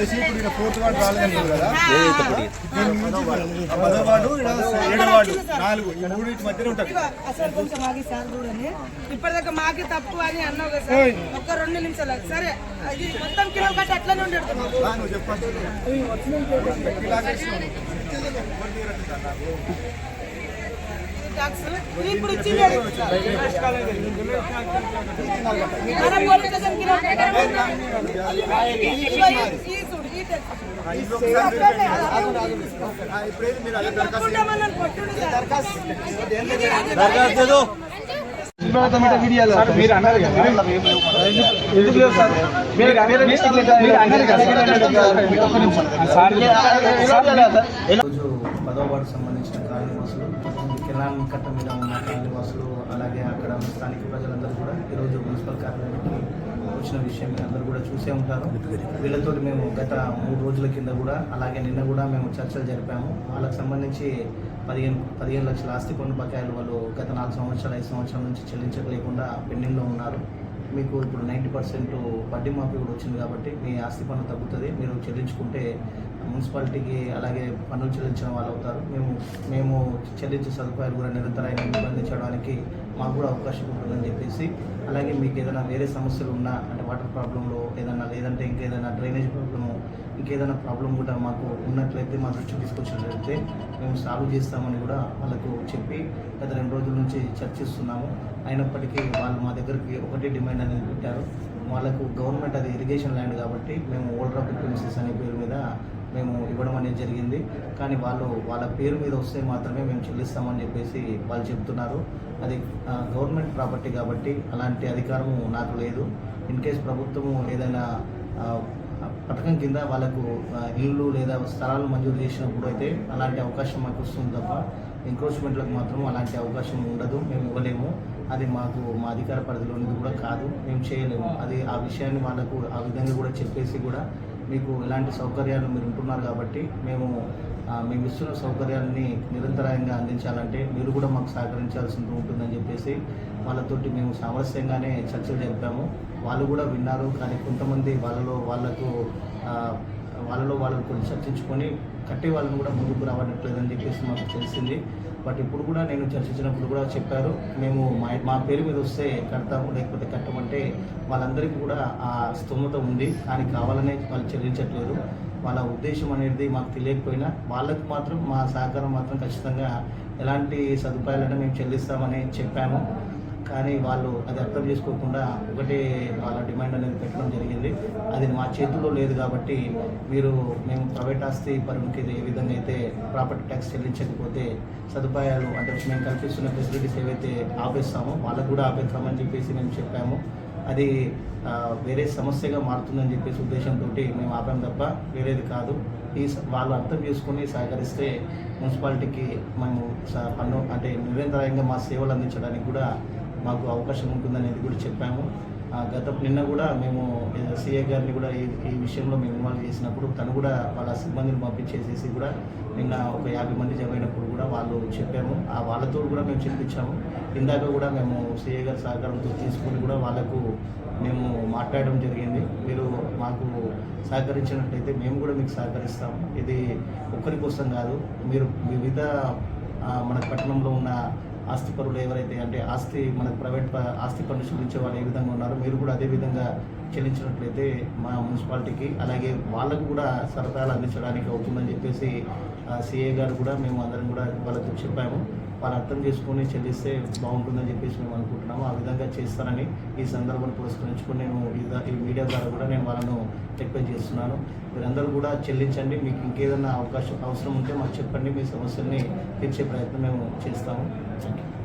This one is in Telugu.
వచ్చేసి ఇప్పుడు ఇక్కడ ఫోర్త్ వార్డు రాలేదంటారు కదా. దీని నుంచి ఆ పదో వార్డు ఏడో వార్డు నాలుగు ఈ మూడింటి మధ్యలో ఉంటుంది ఇదిగో, అసలు కొంచెం ఆగి సార్ చూడండి. ఇప్పటిదాకా మాకే తప్పు అని అన్నావు కదా సార్. ఒక్క రెండు నిమిషాలు. సరే అది మొత్తం కిలో కట్టి అట్లనే నువ్వు చెప్పచ్చు ట్యాక్స్ ఇప్పుడు ఇచ్చింది. మన మీరు అన్నారు కదా ఎందుకు లేవు సార్ మీరు అన్నారు కదా వార్డు సంబంధించిన కాలనీవాసులు కట్ట మీద ఉన్న కాలనీవాసులు అలాగే అక్కడ స్థానిక ప్రజలందరూ కూడా ఈరోజు మున్సిపల్ కార్యాలయానికి వచ్చిన విషయం మీరు అందరూ కూడా చూసే ఉంటారు. వీళ్ళతో మేము గత మూడు రోజుల కింద కూడా అలాగే నిన్న కూడా మేము చర్చలు జరిపాము. వాళ్ళకి సంబంధించి పదిహేను పదిహేను లక్షల ఆస్తి పన్ను బకాయిలు వాళ్ళు గత నాలుగు సంవత్సరాలు ఐదు సంవత్సరాల నుంచి చెల్లించలేకుండా పెండింగ్లో ఉన్నారు. మీకు ఇప్పుడు నైంటీ పర్సెంట్ వడ్డీ మాఫీ కూడా వచ్చింది కాబట్టి మీ ఆస్తి పన్ను తగ్గుతుంది. మీరు చెల్లించుకుంటే మున్సిపాలిటీకి అలాగే పన్నులు చెల్లించిన వాళ్ళు అవుతారు. మేము మేము చెల్లించే సదుపాయాలు కూడా నిరంతరాయంగా అందించడానికి మాకు కూడా అవకాశం ఉంటుందని చెప్పేసి అలాగే మీకు ఏదైనా వేరే సమస్యలు ఉన్నా అంటే వాటర్ ప్రాబ్లంలో ఏదైనా లేదంటే ఇంకేదైనా డ్రైనేజ్ ప్రాబ్లము ఇంకేదైనా ప్రాబ్లం కూడా మాకు ఉన్నట్లయితే మా దృష్టికి తీసుకొచ్చినట్లయితే మేము సాల్వ్ చేస్తామని కూడా వాళ్ళకు చెప్పి గత రెండు రోజుల నుంచి చర్చిస్తున్నాము. అయినప్పటికీ వాళ్ళు మా దగ్గరికి ఒకటే డిమాండ్ అనేది పెట్టారు. వాళ్ళకు గవర్నమెంట్ అది ఇరిగేషన్ ల్యాండ్ కాబట్టి మేము ఓల్డ్ ఆఫ్ ప్రిన్సెస్ అనే పేరు మీద మేము ఇవ్వడం అనేది జరిగింది. కానీ వాళ్ళు వాళ్ళ పేరు మీద వస్తే మాత్రమే మేము చెల్లిస్తామని చెప్పేసి వాళ్ళు చెప్తున్నారు. అది గవర్నమెంట్ ప్రాపర్టీ కాబట్టి అలాంటి అధికారము నాకు లేదు. ఇన్ కేస్ ప్రభుత్వము ఏదైనా పథకం కింద వాళ్ళకు ఇళ్ళు లేదా స్థలాలు మంజూరు చేసినప్పుడు అయితే అలాంటి అవకాశం మాకు వస్తుంది తప్ప ఎంక్రోచ్మెంట్లకు మాత్రం అలాంటి అవకాశం ఉండదు. మేము ఇవ్వలేము. అది మాకు మా అధికార పరిధిలోనిది కూడా కాదు. మేము చేయలేము. అది ఆ విషయాన్ని వాళ్ళకు ఆ విధంగా కూడా చెప్పేసి కూడా మీకు ఎలాంటి సౌకర్యాలు మీరు ఉంటున్నారు కాబట్టి మేము మేము ఇస్తున్న సౌకర్యాలని నిరంతరాయంగా అందించాలంటే మీరు కూడా మాకు సహకరించాల్సి ఉంటుందని చెప్పేసి వాళ్ళతోటి మేము సామరస్యంగానే చర్చలు జరిపాము. వాళ్ళు కూడా విన్నారు. కానీ కొంతమంది వాళ్ళలో వాళ్ళకు వాళ్ళలో వాళ్ళు కొన్ని చర్చించుకొని కట్టే వాళ్ళని కూడా ముందుకు రావట్లేదని చెప్పేసి మాకు తెలిసింది. బట్ ఇప్పుడు కూడా నేను చర్చించినప్పుడు కూడా చెప్పారు. మేము మా మా పేరు మీద వస్తే కడతాము లేకపోతే కట్టమంటే వాళ్ళందరికీ కూడా ఆ స్తోమత ఉంది. కానీ కావాలనే వాళ్ళు చెల్లించట్లేదు. వాళ్ళ ఉద్దేశం అనేది మాకు తెలియకపోయినా వాళ్ళకి మాత్రం మా సహకారం మాత్రం ఖచ్చితంగా ఎలాంటి సదుపాయాలైనా మేము చెల్లిస్తామని చెప్పాము. కానీ వాళ్ళు అది అర్థం చేసుకోకుండా ఒకటే వాళ్ళ డిమాండ్ అనేది పెట్టడం జరిగింది. అది మా చేతుల్లో లేదు కాబట్టి మీరు మేము ప్రైవేట్ ఆస్తి పరునికి ఏ విధంగా అయితే ప్రాపర్టీ ట్యాక్స్ చెల్లించకపోతే సదుపాయాలు అంటే మేము కల్పిస్తున్న ఫెసిలిటీస్ ఏవైతే ఆపేస్తామో వాళ్ళకు కూడా ఆపేస్తామని చెప్పేసి మేము చెప్పాము. అది వేరే సమస్యగా మారుతుందని చెప్పేసి ఉద్దేశంతో మేము ఆపాం తప్ప వేరేది కాదు. ఈ వాళ్ళు అర్థం చేసుకుని సహకరిస్తే మున్సిపాలిటీకి మేము స- పన్ను అంటే నిరంతరాయంగా మా సేవలు అందించడానికి కూడా మాకు అవకాశం ఉంటుందనేది కూడా చెప్పాము. ఆ, గత నిన్న కూడా మేము సీఏ గారిని కూడా ఈ ఈ విషయంలో మేము ఇన్వాల్వ్ చేసినప్పుడు తను కూడా వాళ్ళ సిబ్బందిని పంపించేసేసి కూడా నిన్న ఒక యాభై మంది జమ అయినప్పుడు కూడా వాళ్ళు చెప్పాము. ఆ వాళ్ళతో కూడా మేము చెప్పించాము. ఇందాక కూడా మేము సీఏ గారి సహకారంతో తీసుకొని కూడా వాళ్ళకు మేము మాట్లాడడం జరిగింది. మీరు మాకు సహకరించినట్లయితే మేము కూడా మీకు సహకరిస్తాము. ఇది ఒక్కరి కోసం కాదు మీరు వివిధ మన పట్టణంలో ఉన్న ఆస్తి పరులు ఎవరైతే అంటే ఆస్తి మనకు ప్రైవేట్ ప- ఆస్తి పన్ను చెల్లించే వాళ్ళు ఏ విధంగా ఉన్నారో మీరు కూడా అదే విధంగా చెల్లించినట్లయితే మా మున్సిపాలిటీకి అలాగే వాళ్ళకు కూడా సరఫరాలు అందించడానికి అవుతుందని చెప్పేసి సిఏ గారు కూడా మేము అందరం కూడా వాళ్ళతో చెప్పాము. వాళ్ళు అర్థం చేసుకొని చెల్లిస్తే బాగుంటుందని చెప్పేసి మేము అనుకుంటున్నాము. ఆ విధంగా చేస్తారని ఈ సందర్భాన్ని పురస్కరించుకుని నేను ఈ ఈ మీడియా ద్వారా కూడా నేను వాళ్ళను రిక్వెస్ట్ చేస్తున్నాను. మీరందరూ కూడా చెల్లించండి. మీకు ఇంకేదైనా అవకాశం అవసరం ఉంటే మాకు చెప్పండి. మీ సమస్యల్ని తీర్చే ప్రయత్నం మేము చేస్తాము. Thank you